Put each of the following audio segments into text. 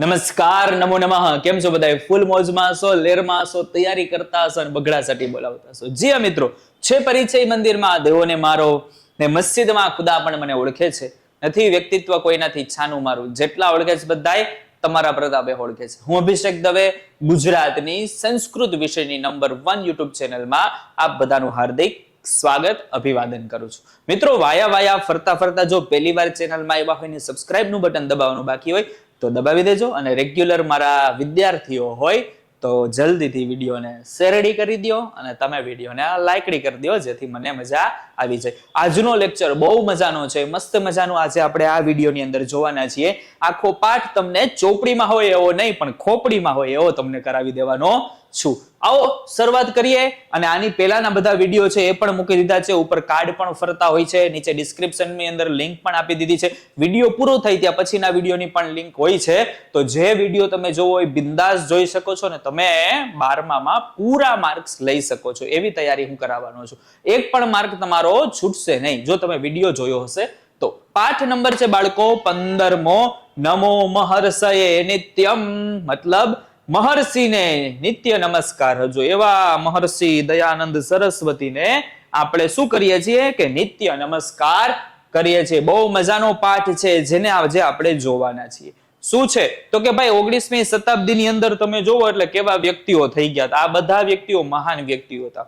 નમસ્કાર, નમો નમઃ. કેમ છો બધા ફૂલ મોજમાં છો, લેરમાં છો, તૈયારી કરતા હશો અને બગડાસાટી બોલાવતા છો. જી મિત્રો, છે પરિચય મંદિરમાં દેવોને મારો ને મસ્જિદમાં ખુદા પણ મને ઓળખે છે. નથી વ્યક્તિત્વ કોઈનાથી છાનું મારું. જેટલા ઓળખે છે બધાય, તમારા પ્રતાપે ઓળખે છે. હું અભિષેક દવે, ગુજરાતની સંસ્કૃત વિષયની નંબર વન યુટ્યુબ ચેનલમાં આપ બધાનું હાર્દિક સ્વાગત, અભિવાદન કરું છું. મિત્રો, વાયા વાયા ફરતા ફરતા જો પહેલી વાર ચેનલમાં આવ્યા હોય ને સબસ્ક્રાઇબનું બટન દબાવવાનું બાકી હોય તો દબાવી દેજો અને રેગ્યુલર મારા વિદ્યાર્થીઓ હોય તો જલ્દીથી વિડીયોને શેરડી કરી દો અને તમે વિડીયોને લાઇકડી કરી દો, જેથી મને મજા આવી જાય. આજનો લેક્ચર બહુ મજાનો છે, મસ્ત મજાનો. આજે આપણે આ વિડીયોની અંદર જોવાના છીએ. આખો પાઠ તમને ચોપડીમાં હોય એવો નહીં, પણ ખોપડીમાં હોય એવો તમને કરાવી દેવાનો છું. આવો, શરૂઆત કરીએ. અને આની પહેલાના બધા વીડિયો છે એ પણ મૂકી દીધા છે. ઉપર કાર્ડ પણ ફરતા હોય છે. નીચે ડિસ્ક્રિપ્શનની અંદર લિંક પણ આપી દીધી છે. વીડિયો પૂરો થઈ ત્યાં પછીના વિડીયોની પણ લિંક હોય છે. તો જે વીડિયો તમે જોવો એ બિંદાસ જોઈ શકો છો ને તમે બારમામાં પૂરા માર્ક્સ લઈ શકો છો. એવી તૈયારી હું કરાવવાનો છું. એક પણ માર્ક તમારો છૂટશે નહીં. જો તમે વીડિયો જોયો હશે, તો પાઠ નંબર છે બાળકો, પંદરમો. નમો મહર્ષયે નિત્યમ. મતલબ મહર્ષિને નિત્ય નમસ્કાર. હજુ એવા મહર્ષિ દયાનંદ સરસ્વતીને આપણે શું કરીએ છીએ કે નિત્ય નમસ્કાર કરીએ છીએ. બહુ મજાનો પાઠ છે જેને આજે આપણે જોવાના છીએ. શું છે? તો કે ભાઈ, ઓગણીસમી શતાબ્દીની અંદર તમે જોવો એટલે કેવા વ્યક્તિઓ થઈ ગયા હતા. આ બધા વ્યક્તિઓ મહાન વ્યક્તિઓ હતા.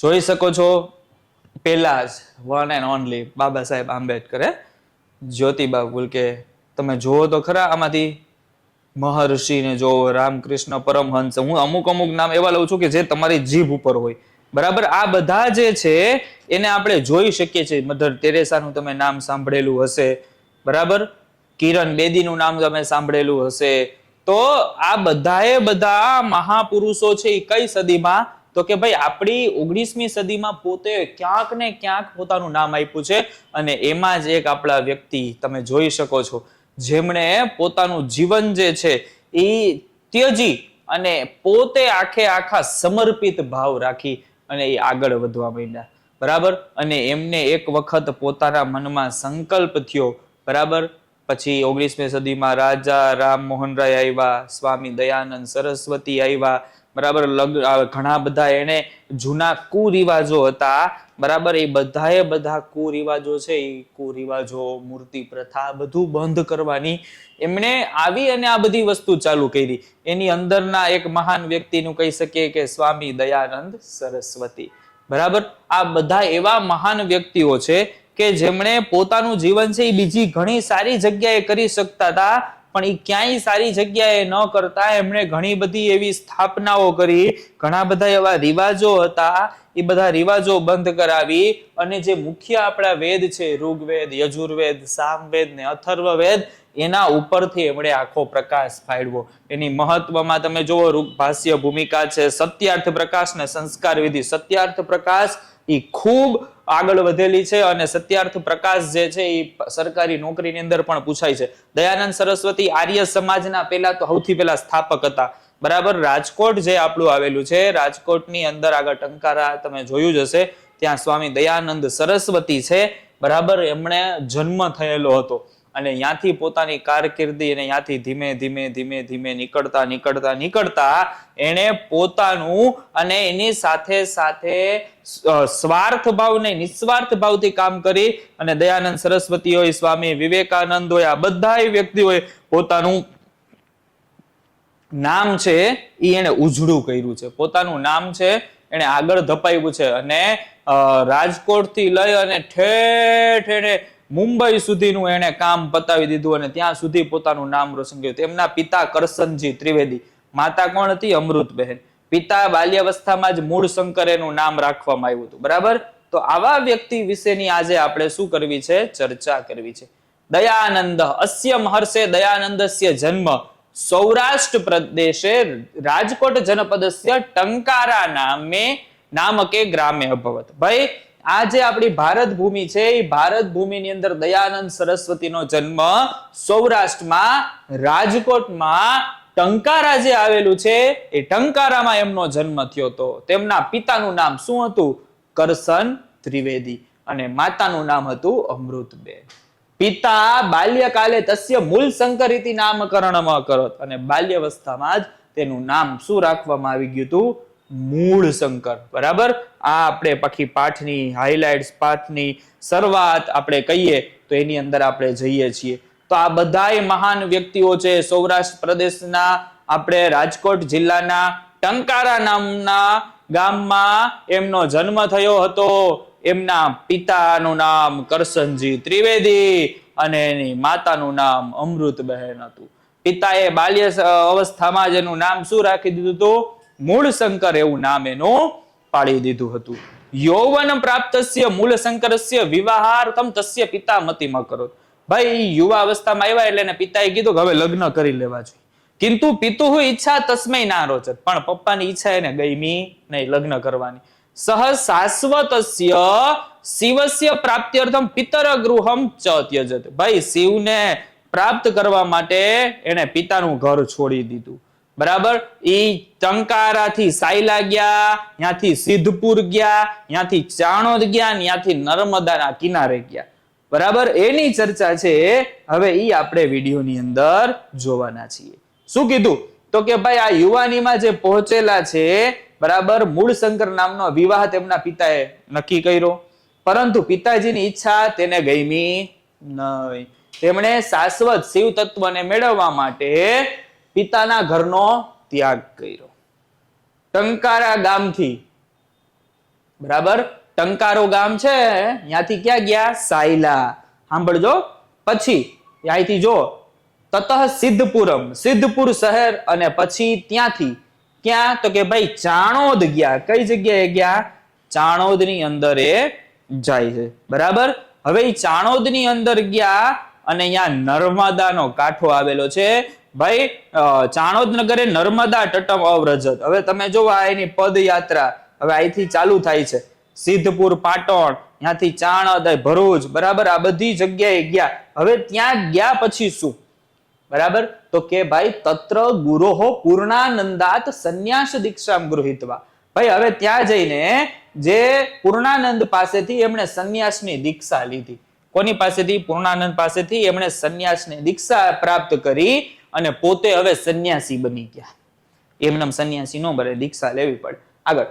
જોઈ શકો છો, પેલા જ one and only Baba Saheb આંબેડકરે Jyotiba ફૂલકે. તમે જુઓ તો ખરા આમાંથી મહર્ષિને જોવો રામકૃષ્ણ પરમહંસ, હું અમુક અમુક નામ એવા લઉં છું કે જે તમારી જીભ ઉપર હોય. બરાબર? આ બધા જે છે, એને આપણે જોઈ શકીએ છીએ. મધર ટેરેસાનું તમે નામ સાંભળેલું હશે. બરાબર? કિરણ બેદીનું નામ તમે સાંભળેલું હશે. તો આ બધાએ બધા મહાપુરુષો છે એ કઈ સદીમાં? તો કે ભાઈ, આપણી ઓગણીસમી સદીમાં પોતે ક્યાંક ને ક્યાંક પોતાનું નામ આપ્યું છે અને એમાં જ એક આપણા વ્યક્તિ તમે જોઈ શકો છો. જેમણે પોતાનું જીવન જે છે એ ત્યજી અને પોતે આખે આખા સમર્પિત ભાવ રાખી અને એ આગળ વધવા માંડ્યા. બરાબર? અને એમને એક વખત પોતાના મનમાં સંકલ્પ થયો. બરાબર? પછી ઓગણીસમી સદીમાં રાજા રામમોહન રાય આવ્યા, સ્વામી દયાનંદ સરસ્વતી આવ્યા બરાબર ઘણા બધા એને જૂના કુરિવાજો હતા. બરાબર, એ બધાએ બધા કુરિવાજો છે, એ કુરિવાજો, મૂર્તિ, પ્રથા બધું બંધ કરવાની એમણે આવી અને આ બધી વસ્તુ ચાલુ કરી. એની અંદરના એક મહાન વ્યક્તિનું કહી શકીએ કે સ્વામી દયાનંદ સરસ્વતી. બરાબર, આ બધા એવા મહાન વ્યક્તિઓ છે કે જેમણે પોતાનું જીવન છે એ બીજી ઘણી સારી જગ્યાએ કરી શકતા હતા. પણ એ ક્યાંય સારી જગ્યાએ ન કરતા એમણે ઘણી બધી એવી સ્થાપનાઓ કરી. ઘણા બધા એવા રિવાજો હતા. એ બધા રિવાજો બંધ કરાવી અને જે મુખ્ય આપણા વેદ છે, ઋગ્વેદ, યજુર્વેદ, સામવેદ ને અથર્વવેદ, એના ઉપરથી એમણે આખો પ્રકાશ ફાડવો એની મહત્વમાં તમે જુઓ ભાષ્ય ભૂમિકા છે, સત્યાર્થ પ્રકાશ ને સંસ્કાર વિધિ. સત્યાર્થ પ્રકાશ એ ખૂબ આગળ વધેલી છે અને સત્યાર્થ પ્રકાશ જે છે એ સરકારી નોકરીની અંદર પણ પૂછાય છે. દયાનંદ સરસ્વતી આર્ય સમાજના પહેલા તો સૌથી પહેલા સ્થાપક હતા. બરાબર? રાજકોટ જે આપણું આવેલું છે, રાજકોટની અંદર આગળ ટંકારા તમે જોયું જ હશે. ત્યાં સ્વામી દયાનંદ સરસ્વતી છે. બરાબર? એમણે જન્મ થયેલો હતો. અને ત્યાંથી પોતાની કારકિર્દી અને ત્યાંથી ધીમે ધીમે ધીમે ધીમે નીકળતા નીકળતા નીકળતા એણે પોતાનું અને એની સાથે સાથે સ્વાર્થ ભાવ નિસ્વાર્થ ભાવથી કામ કરી અને દયાનંદ સરસ્વતી હોય, સ્વામી વિવેકાનંદ હોય, આ બધા વ્યક્તિઓએ પોતાનું નામ છે એ એને ઉજળું કર્યું છે. પોતાનું નામ છે એને આગળ ધપાવ્યું છે અને રાજકોટથી લઈ અને ઠેઠ એને મુંબઈ સુધીનું એને કામ પતાવી દીધું અને ત્યાં સુધી પોતાનું નામ રોશન કર્યું. તેમના પિતા કરસનજી ત્રિવેદી, માતા કોણ હતી? અમૃતબહેન. પિતા બાલ્યાવસ્થામાં જ મૂળ શંકર એનું નામ રાખવામાં આવ્યું હતું. બરાબર? તો આવા વ્યક્તિ વિશેની આજે આપણે શું કરવી છે? ચર્ચા કરવી છે. દયાનંદ, અસ્ય મહર્ષે દયાનંદસ્ય જન્મ. સૌરાષ્ટ્ર પ્રદેશે રાજકોટ જનપદસ્ય ટંકારા નામે, નામકે ગ્રામે અભવત ભાઈ આ જે આપણી ભારત ભૂમિ છે. એ ભારત ભૂમિની અંદર દયાનંદ સરસ્વતીનો જન્મ સૌરાષ્ટ્રમાં રાજકોટમાં ટંકારા જે આવેલું છે. એ ટંકારામાં એમનો જન્મ થયો હતો. તેમના પિતાનું નામ શું હતું? કરસન ત્રિવેદી. અને માતાનું નામ હતું અમૃતબેન. પિતા બાલ્યકાલે તસ્ય મૂલ શંકર ઇતિ નામકરણમાં કરત. અને બાલ્યવસ્થામાં જ તેનું નામ શું રાખવામાં આવી ગયું હતું? મૂળ શંકર બરાબર? આ આપણે પાખી પાઠની હાઇલાઇટ્સ પાઠની શરૂઆત આપણે કહીએ તો એની અંદર આપણે જઈએ છીએ. તો આ બધાય મહાન વ્યક્તિઓ છે સૌરાષ્ટ્ર પ્રદેશના, આપણે રાજકોટ જિલ્લાના, ટંકારા નામના ગામમાં એમનો જન્મ થયો હતો. એમના પિતાનું નામ કરશનજી ત્રિવેદી અને એની માતાનું નામ અમૃતબહેન હતું. પિતાએ બાલ્ય અવસ્થામાં જ એનું નામ શું રાખી દીધું હતું? મૂળ શંકર એવું નામ એનું પાડી દીધું હતું. યૌવન પ્રાપ્તસ્ય મૂળ શંકરસ્ય વિવાહાર્થમ તસ્ય પિતા મતિમાં કરો ભાઈ યુવા અવસ્થામાં આવ્યા એટલે એને પિતાએ કીધું કે હવે લગ્ન કરી લેવા જોઈએ. કિંતુ પિતુ ઈચ્છા તસ્મય ના રોચત. પણ પપ્પાની ઈચ્છા એને ગઈમી નહીં લગ્ન કરવાની. સહ શાશ્વતસ્ય શિવસ્ય પ્રાપ્ત્યર્થમ પિતર ગૃહમ ચ ભાઈ, શિવને પ્રાપ્ત કરવા માટે એને પિતાનું ઘર છોડી દીધું. બરાબર? ઈ ટંકારાથી સાયલા ગયા ત્યાંથી સિદ્ધપુર ગયા ત્યાંથી ચાણોદ ગયા ત્યાંથી નર્મદાના કિનારે ગયા. બરાબર? એની ચર્ચા છે, હવે ઈ આપણે વિડીયોની અંદર જોવાના છીએ. શું કીધું? તો કે ભાઈ, આ યુવાનીમાં જે પહોંચેલા છે, બરાબર? મૂળશંકર નામનો વિવાહ તેમના પિતાએ નક્કી કર્યો. પરંતુ પિતાજીની ઈચ્છા તેને ગઈમી નહીં તેમણે શાશ્વત શિવ તત્વને મેળવવા માટે પિતાના ઘરનો ત્યાગ કર્યો. ટંકારા ગામથી. બરાબર? ટંકારો ગામ છે ત્યાંથી ક્યાં ગયા? સાયલા. સાંભળજો. પછી અહીંથી જો, તતઃ સિદ્ધપુરમ. સિદ્ધપુર શહેર અને પછી ત્યાંથી. ક્યાં? તો કે ભાઈ, ચાણોદ ગયા. કઈ જગ્યાએ ગયા? ચાણોદની અંદર એ જાય છે. બરાબર? હવે ચાણોદની અંદર ગયા અને અહીંયા નર્મદાનો કાંઠો આવેલો છે. ભાઈ અ, ચાણોદ નગરે નર્મદા ટટમ અવરજત. હવે તમે જો એની પદયાત્રા. હવે અહીંથી ચાલુ થાય છે. સિદ્ધપુર પાટણ ત્યાંથી ચાણોદ ભરૂચ બરાબર? આ બધી જગ્યાએ ગયા. હવે ત્યાં ગયા પછી શું? બરાબર? તો કે ભાઈ તત્ર ગુરોહો પૂર્ણાનંદાત સંન્યાસ દીક્ષામ ગૃહિતવા. ભાઈ હવે ત્યાં જઈને જે પૂર્ણાનંદ પાસેથી એમણે સંન્યાસની દીક્ષા લીધી. કોની પાસેથી? પૂર્ણાનંદ પાસેથી એમણે સંન્યાસની દીક્ષા પ્રાપ્ત કરી અને પોતે હવે સંન્યાસી બની ગયા. એમને સંન્યાસી નો બને, દીક્ષા લેવી પડે. આગળ.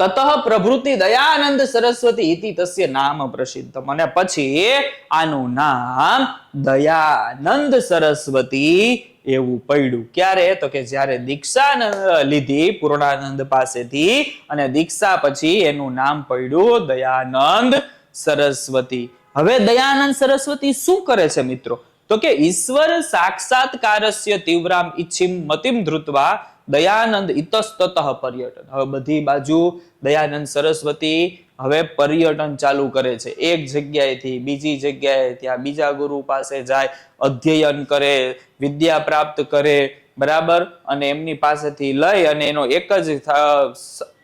તતઃ પ્રભૃતિ દયાનંદ સરસ્વતી ઇતિ તસ્ય નામ પ્રસિદ્ધ અને પછી આનું નામ દયાનંદ સરસ્વતી એવું પડ્યું. ક્યારે? તો કે જ્યારે દીક્ષા લીધી પૂર્ણાનંદ પાસેથી અને દીક્ષા પછી એનું નામ પડ્યું દયાનંદ સરસ્વતી. હવે દયાનંદ સરસ્વતી શું કરે છે મિત્રો? તો કે ઈશ્વર સાક્ષાત્કારસ્ય તીવ્રામ ઈચ્છિમ મતિમ ધૃત્વા દયાનંદ ઇતસ્તત પર્યટન. હવે બધી બાજુ દયાનંદ સરસ્વતી હવે પર્યટન ચાલુ કરે છે. એક જગ્યાએથી બીજી જગ્યાએ ત્યાં બીજા ગુરુ પાસે જાય, અધ્યયન કરે, વિદ્યા પ્રાપ્ત કરે, બરાબર? અને એમની પાસેથી લઈ અને એનો એક જ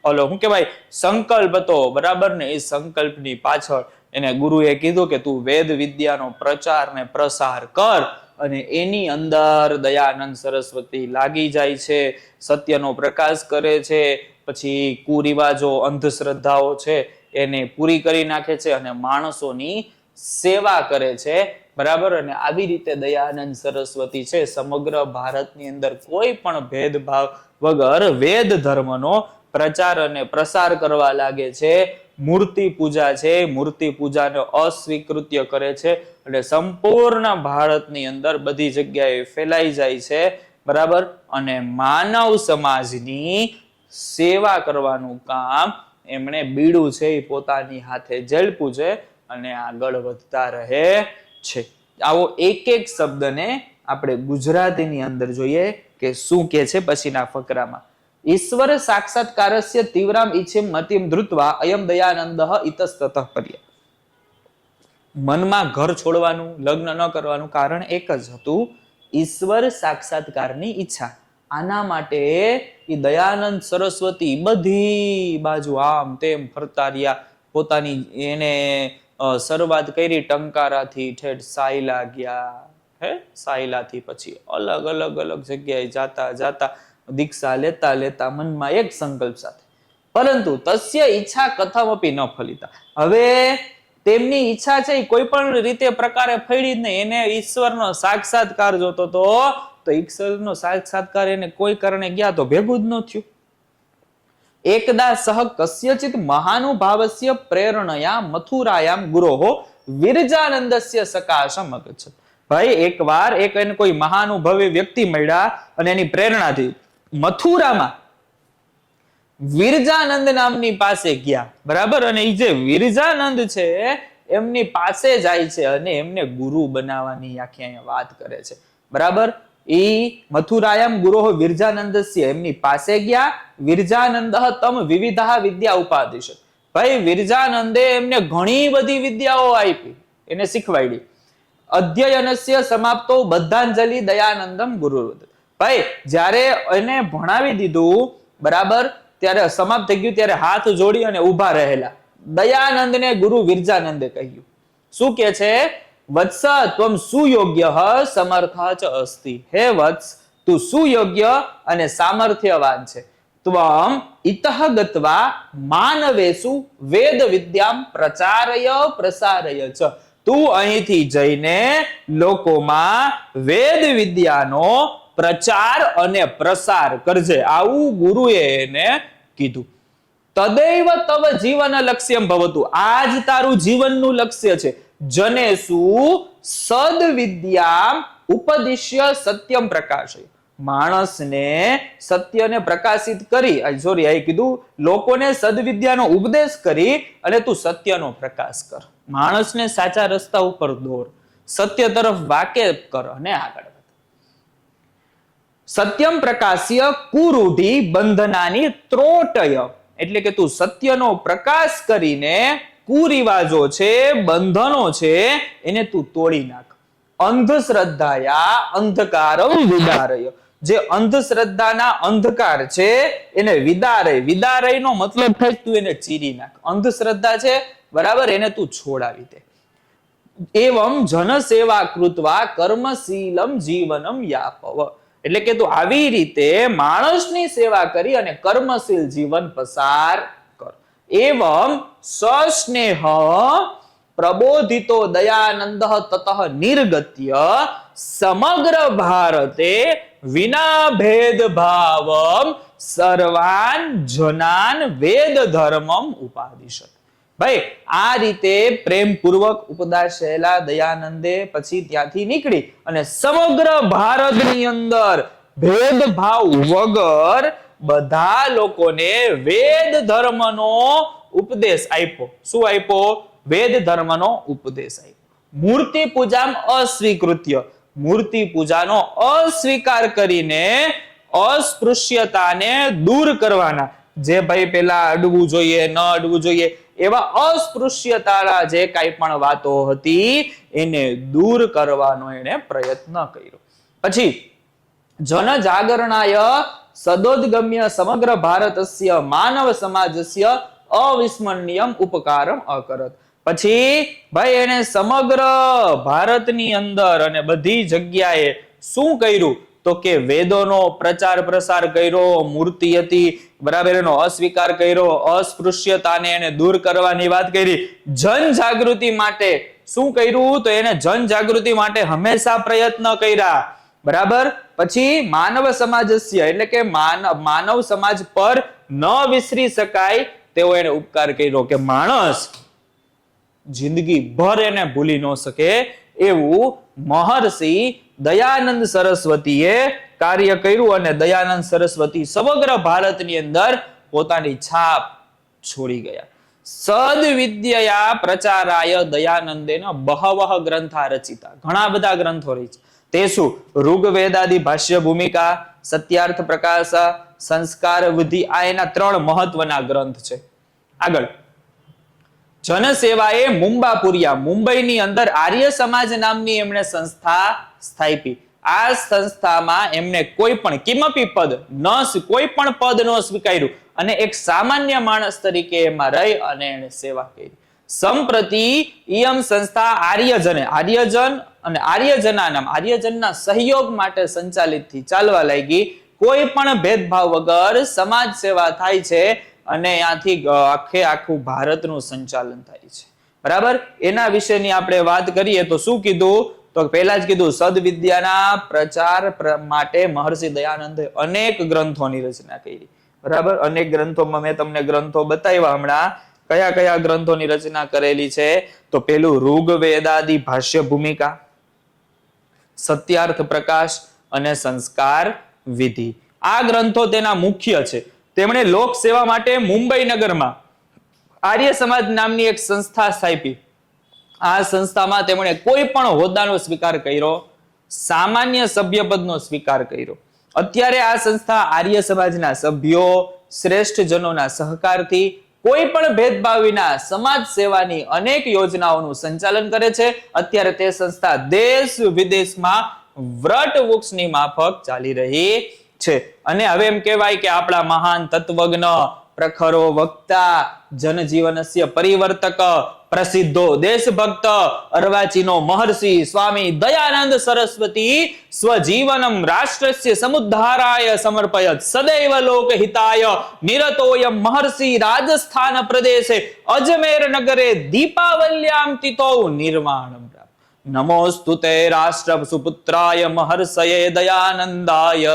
ઓલો શું કહેવાય? સંકલ્પ હતો બરાબર ને? એ સંકલ્પની પાછળ એને ગુરુએ કીધું કે તું વેદ વિદ્યાનો પ્રચાર ને પ્રસાર કર અને એની અંદર દયાનંદ સરસ્વતી લાગી જાય છે, સત્યનો પ્રકાશ કરે છે, પછી કુરિવાજો અંધશ્રદ્ધાઓ છે એને પૂરી કરી નાખે છે અને માણસોની સેવા કરે છે, બરાબર? અને આવી રીતે દયાનંદ સરસ્વતી છે, સમગ્ર ભારતની અંદર કોઈ પણ ભેદભાવ વગર વેદ ધર્મનો પ્રચાર અને પ્રસાર કરવા લાગે છે. મૂર્તિ પૂજા છે, મૂર્તિ પૂજાને અસ્વીકૃત્ય કરે છે અને સંપૂર્ણ ભારતની અંદર બધી જગ્યાએ ફેલાઈ જાય છે, બરાબર? અને માનવ સમાજની સેવા કરવાનું કામ એમણે બીડું છે એ પોતાની હાથે ઝડપું છે અને આગળ વધતા રહે છે. આવો એક એક શબ્દને આપણે ગુજરાતીની અંદર જોઈએ કે શું કે છે પછીના ફકરામાં. ઈશ્વર સાક્ષાત્કારસ્ય તીવ્રામ ઈચ્છિમ મતિમ ધૃત્વા અયમ દયાનંદ ઇતસ્તત પર્ય મનમાં ઘર છોડવાનું, લગ્ન ન કરવાનું કારણ એક જ હતું, ઈશ્વર સાક્ષાત્કારની ઈચ્છા. આના માટે એ દયાનંદ સરસ્વતી બધી બાજુ આમ તેમ ફરતા રહ્યા. પોતાની એને શરૂઆત કરી ટંકારાથી, ઠેઠ સાયલા ગયા. હે, સાયલાથી પછી અલગ અલગ અલગ જગ્યાએ જાતા જાતા દીક્ષા લેતા લેતા મનમાં એક સંકલ્પ સાથે. પરંતુ તસ્ય ઈચ્છા કથમપી ન ફલિતા. હવે તેમની ઈચ્છા છે કોઈ પણ રીતે પ્રકારે ફળી જ નહીં. એને ઈશ્વરનો સાક્ષાત્કાર જોતો તો તો ઈશ્વરનો સાક્ષાત્કાર એને કોઈ કારણે ગયા તો ભેગું જ ન થયું. એકદા સહ કસ્યચિત મહાનુભાવસ્ય પ્રેરણયા મથુરાયામ ગુરોહો વિરજાનંદસ્ય સકાશમ અગચ્છત. ભાઈ એકવાર એક એને કોઈ મહાનુભવી વ્યક્તિ મળ્યા અને એની પ્રેરણાથી મથુરામાં વિરજાનંદ નામની પાસે ગયા. બરાબર? અને એ જે વિરજાનંદ છે, એમની પાસે જાય છે અને એમને ગુરુ બનાવવાની આખી અહીંયા વાત કરે છે. બરાબર? એ મથુરાયમ ગુરો વિરજાનંદ એમની પાસે ગયા. વિરજાનંદ તમ વિવિધા વિદ્યા ઉપાધિશ ભાઈ, વિરજાનંદે એમને ઘણી બધી વિદ્યાઓ આપી. એને શીખવાડી. અધ્યયનસ્ય સમાપ્તો બદ્ધાંજલિ દયાનંદમ ગુરુ ભાઈ, જ્યારે એને ભણાવી દીધું, બરાબર, ત્યારે સમાપ્ત થઈ ગયું, ત્યારે હાથ જોડી અને ઊભા રહેલા. દયાનંદને ગુરુ વિરજાનંદે કહ્યું, શું કે છે? વત્સ ત્વમ સુયોગ્ય સમર્થ ચ અસ્તિ. હે વત્સ, તું સુયોગ્ય અને સામર્થ્યવાન છે. ત્વમ ઇતઃ ગત્વા માનવેસુ વેદ વિદ્યામ પ્રચારય પ્રસારય ચ. તું અહીંથી જઈને લોકોમાં વેદ વિદ્યાનો પ્રચાર અને પ્રસાર કરજે. આવું ગુરુએ એને કીધું. તદૈવ તવ જીવન લક્ષ્યમ ભવતું. આ જ તારું જીવનનું લક્ષ્ય છે. જનેસુ સદ વિદ્યા ઉપદિશ્ય સત્યમ પ્રકાશય. માણસને સત્યને પ્રકાશિત કરી સોરી આ કીધું, લોકોને સદવિદ્યાનો ઉપદેશ કરી અને તું સત્યનો પ્રકાશ કર. માણસને સાચા રસ્તા ઉપર દોર. સત્ય તરફ વાકેફ કર અને આગળ સત્યમ પ્રકાશ્ય કુરૂઢી બંધનાની ત્રોટય. એટલે કે તું સત્યનો પ્રકાશ કરીને કુરિવાજો છે, બંધનો છે, એને તું તોડી નાખ. અંધશ્રદ્ધાયા અંધકારમ વિદારય. જે અંધશ્રદ્ધાના અંધકાર છે, એને વિદારય. વિદારયનો મતલબ થાય તું એને ચીરી નાખ. અંધશ્રદ્ધા છે, બરાબર, એને તું છોડાવી દે. એવમ જન સેવા કૃત્વા કર્મશીલમ જીવનમ યાપવ. એટલે કે તું આવી રીતે માણસની સેવા કરી અને કર્મશીલ જીવન પસાર કર. એવમ સસ્નેહ પ્રબોધિતો દયાનંદ તતઃ નિર્ગત્ય સમગ્ર ભારતે વિના ભેદ ભાવમ સર્વાન જનાન વેદ ધર્મમ ઉપાદિશત ભાઈ, આ રીતે પ્રેમપૂર્વક થયેલા દયાનંદે પછી ત્યાંથી નીકળી અને સમગ્ર ભારતની અંદર ભેદભાવ વગર બધા લોકોને વેદ ધર્મનો ઉપદેશ આપ્યો. શું આપ્યો? વેદ ધર્મનો ઉપદેશ આપ્યો. મૂર્તિ પૂજામ અસ્વીકૃત્ય. મૂર્તિ પૂજાનો અસ્વીકાર કરીને અસ્પૃશ્યતાને દૂર કરવાના. જે ભાઈ પેલા અડવું જોઈએ, ન અડવું જોઈએ એવા અસ્પૃશ્યતાના જે કાંઈ પણ વાતો હતી, એને દૂર કરવાનો એને પ્રયત્ન કર્યો. પછી, જનજાગરણાય સદોદગમ્ય સમગ્ર ભારતસ્ય, માનવ સમાજસ્ય અવિસ્મરણીયમ ઉપકારમ અકરત. પછી, ભાઈ એને સમગ્ર ભારતની અંદર અને બધી જગ્યાએ શું કર્યું? તો કે વેદોનો પ્રચાર પ્રસાર કર્યો, મૂર્તિ હતી, બરાબર, એનો અસ્વીકાર કર્યો, અસ્પૃશ્યતાને એને દૂર કરવાની વાત કરી. જન જાગૃતિ માટે શું કર્યું? તો એને જન જાગૃતિ માટે હંમેશા પ્રયત્ન કર્યા. બરાબર? પછી માનવ સમાજસ્ય, એટલે કે માનવ સમાજ પર ન વિસરી શકાય તેવો એને ઉપકાર કર્યો કે માણસ જિંદગી ભર એને ભૂલી ન શકે એવું મહર્ષિ દયાનંદ સરસ્વતીએ કાર્ય કર્યું અને દયાનંદ સરસ્વતી સમગ્ર ભારતની અંદર પોતાની છાપ છોડી ગયા. સદ વિદ્યા પ્રચારાય દયાનંદેના બહવહ ગ્રંથા રચિતા. ઘણા બધા ગ્રંથો રહી છે. તે શું? ઋગ્વેદાદિ ભાષ્ય ભૂમિકા, સત્યાર્થ પ્રકાશ, સંસ્કાર, વૃદ્ધિ, આ એના ત્રણ મહત્વના ગ્રંથ છે. આગળ. જનસેવાએ મુંબાપુરિયા, મુંબઈની અંદર આર્ય સમાજ નામની એમણે સંસ્થા સ્થાપી. આ સંસ્થામાં એમને કોઈ પણ કિમપી પદ ન કોઈ પણ પદ ન સ્વીકાર્યું અને એક સામાન્ય માણસ તરીકે એમાં રહી અને એને સેવા કરી. સંપ્રતિ ઈયમ સંસ્થા આર્યજને, આર્યજન અને આર્યજના નામ, આર્યજનના સહયોગ માટે સંચાલિતથી ચાલવા લાગી. કોઈ પણ ભેદભાવ વગર સમાજ સેવા થાય છે અને ત્યાંથી આખે આખું ભારતનું સંચાલન થાય છે. બરાબર? એના વિશેની આપણે વાત કરીએ તો શું કીધું? તો પહેલા જ કીધું સદવિદ્યાના પ્રચાર માટે મહર્ષિ દયાનંદે અનેક ગ્રંથોની રચના કરી. બરાબર? અનેક ગ્રંથોમાં મેં તમને ગ્રંથો બતાવ્યા હમણાં. કયા કયા ગ્રંથોની રચના કરેલી છે? તો પેલું ઋગ્વેદાદિ ભાષ્ય ભૂમિકા સત્યાર્થ પ્રકાશ અને સંસ્કાર વિધિ. આ ગ્રંથો તેના મુખ્ય છે. તેમણે લોક સેવા માટે મુંબઈ નગરમાં આર્ય સમાજ નામની એક સંસ્થા સ્થાપી. આ સંસ્થામાં તેમણે કોઈ પણ હોદ્દાનો સ્વીકાર કર્યો, સામાન્ય સભ્યપદનો સ્વીકાર કર્યો. અત્યારે આ સંસ્થા આર્ય સમાજના સભ્યો શ્રેષ્ઠ જનોના સહકારથી કોઈ પણ ભેદભાવ વિના સમાજ સેવાની અનેક યોજનાઓનું સંચાલન કરે છે. અત્યારે તે સંસ્થા દેશ વિદેશમાં વ્રત વૃક્ષની માફક ચાલી રહી છે. અને હવે એમ કહેવાય કે આપણા મહાન તત્વજ્ઞ, પ્રખરો, વક્તા, જનજીવનસ્ય પરિવર્તક, પ્રસિદ્ધો દેશભક્ત, અર્વાચીનો મહર્ષિ સ્વામી દયાનંદ સરસ્વતી સ્વજીવનમ રાષ્ટ્રસ્ય સમુદ્ધારાય સમર્પયત સદૈવ લોકહિતાય નિરતોયમ મહર્ષિ રાજસ્થાન પ્રદેશે અજમેર નગરે દીપાવલ્યામ તિતો નિર્વાણમ. નમોસ્તુ તે રાષ્ટ્ર સુપુત્રાય મહર્ષયે દયાનંદાય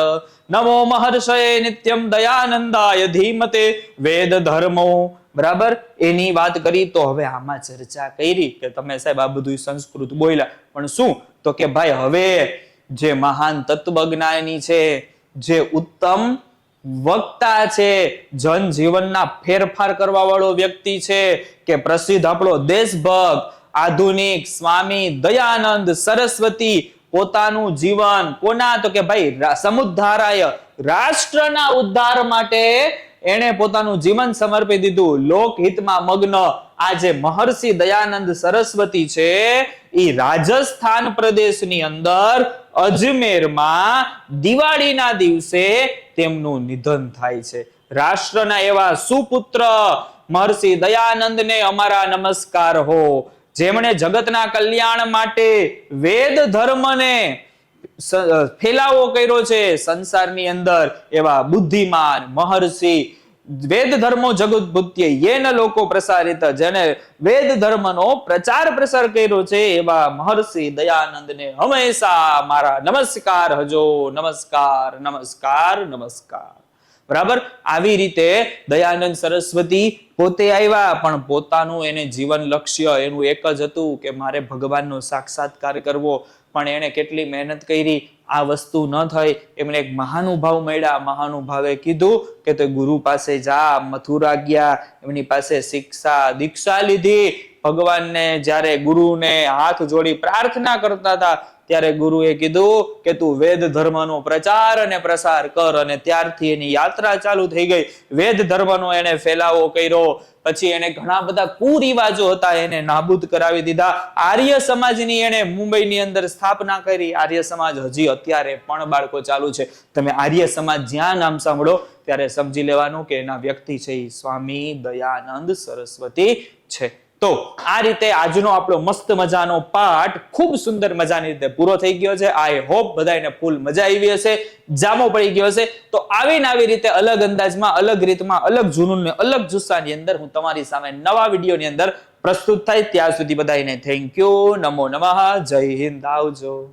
નમો મહર્ષયે નિત્યમ દયાનંદાય ધીમતે વેદ ધર્મો બરાબર એની વાત કરી તો હવે આમાં ચર્ચા કરી કે તમે સાહેબ આ બધું સંસ્કૃત બોલ્યા. પણ શું? તો કે ભાઈ હવે જે મહાન તત્વજ્ઞાની છે, જે ઉત્તમ વક્તા છે, જનજીવનના ફેરફાર કરવા વાળો વ્યક્તિ છે, કે પ્રસિદ્ધ આપણો દેશભક્ત આધુનિક સ્વામી દયાનંદ સરસ્વતી પોતાનું જીવન કોના? તો કે ભાઈ સમુદ્ધારાય રાષ્ટ્રના ઉદ્ધાર માટે એણે પોતાનું જીવન સમર્પી દીધું. લોકહિતમાં મગ્ન આ જે મહર્ષિ દયાનંદ સરસ્વતી છે એ રાજસ્થાન પ્રદેશની અંદર અજમેરમાં દિવાળીના દિવસે તેમનું નિધન થાય છે. રાષ્ટ્રના એવા સુપુત્ર મહર્ષિ દયાનંદને અમારા નમસ્કાર હો. જેમણે જગતના કલ્યાણ માટે વેદ ધર્મને ફેલાવો કર્યો છે, સંસારની અંદર એવા બુદ્ધિમાન, મહર્ષિ, વેદ ધર્મો જગત બુદ્ધિ યેન લોકો પ્રસારિત, જેને વેદ ધર્મનો પ્રચાર પ્રસાર કર્યો છે, એવા મહર્ષિ દયાનંદને હંમેશા મારા નમસ્કાર હજો, નમસ્કાર નમસ્કાર નમસ્કાર. બરાબર? આવી રીતે દયાનંદ સરસ્વતી પોતે આવ્યા, પણ પોતાનું એને જીવન લક્ષ્ય એનું એક જ હતું કે મારે ભગવાનનો સાક્ષાત્કાર કરવો. પણ એણે કેટલી મહેનત કરી, આ વસ્તુ ન થઈ. એમને એક મહાનુભાવ મળ્યા. મહાનુભાવે કીધું કે તે ગુરુ પાસે જા, મથુરા ગયા, એમની પાસે શિક્ષા, દીક્ષા લીધી. ભગવાનને જ્યારે ગુરુને હાથ જોડી પ્રાર્થના કરતા હતા ત્યારે ગુરુએ કીધું કે તું વેદ ધર્મનો પ્રચાર અને પ્રસાર કર અને ત્યારથી એની યાત્રા ચાલુ થઈ ગઈ. વેદ ધર્મનો એને ફેલાવો કર્યો. પછી એને ઘણા બધા કુરિવાજો હતા, એને નાબૂદ કરાવી દીધા. આર્ય સમાજની એને મુંબઈની અંદર સ્થાપના કરી. આર્ય સમાજ હજી અત્યારે પણ બાળકો ચાલુ છે. તમે આર્ય સમાજ જ્યાં નામ સાંભળો, ત્યારે સમજી લેવાનું કે એના વ્યક્તિ છે એ સ્વામી દયાનંદ સરસ્વતી છે. તો આ રીતે આજનો આપણો મસ્ત મજાનો પાઠ ખૂબ સુંદર મજાની રીતે પૂરો થઈ ગયો છે. આઈ હોપ બધાને ફૂલ મજા આવી હશે. જામો પડી ગયો હશે. તો આવી ને આવી રીતે અલગ અંદાજમાં, અલગ રીતમાં, અલગ જુનૂનને, અલગ જુસ્સાની અંદર હું તમારી સામે નવા વિડીયોની અંદર પ્રસ્તુત થાય. ત્યાં સુધી બધાને થેન્ક યુ નમો નમઃ. જય હિન્દ. આવજો.